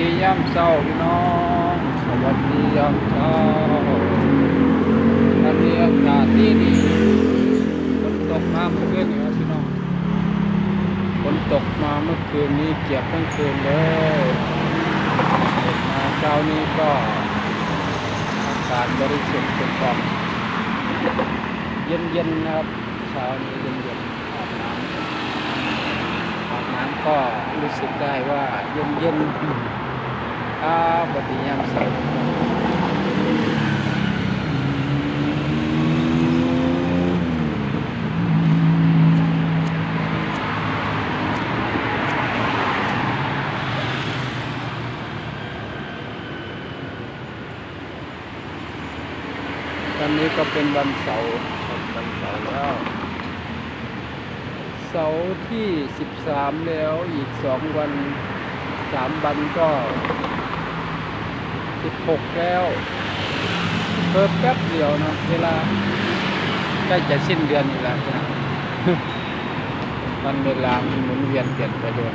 ดียามเช้าพี่น้อง สวัสดียามเช้าวันนี้อากาศดีดีฝนตกมาเมื่อคืนนี้พี่น้องฝนตกมาเมื่อคืนนี้เกียบทั้งคืนเลยมาเช้านี้ก็อากาศบริสุทธิ์เป็นกองเย็นๆนะครับเช้านี้เย็นๆอาบน้ำอาบน้ำก็รู้สึกได้ว่าเย็นเย็นๆอ่าบดียามเสาร์ตอนนี้ก็เป็นวันเสาร์ครับวันเสาร์แล้ว เสาร์ที่ 13 แล้วอีก 2 วัน 3 วันก็ 16 แล้วเพิ่มแป๊บเดียวนะเวลาใกล้จะสิ้นเดือนอยู่แล้วนะมันเวลามันหมุนเวียนเปลี่ยนไปเรื่อย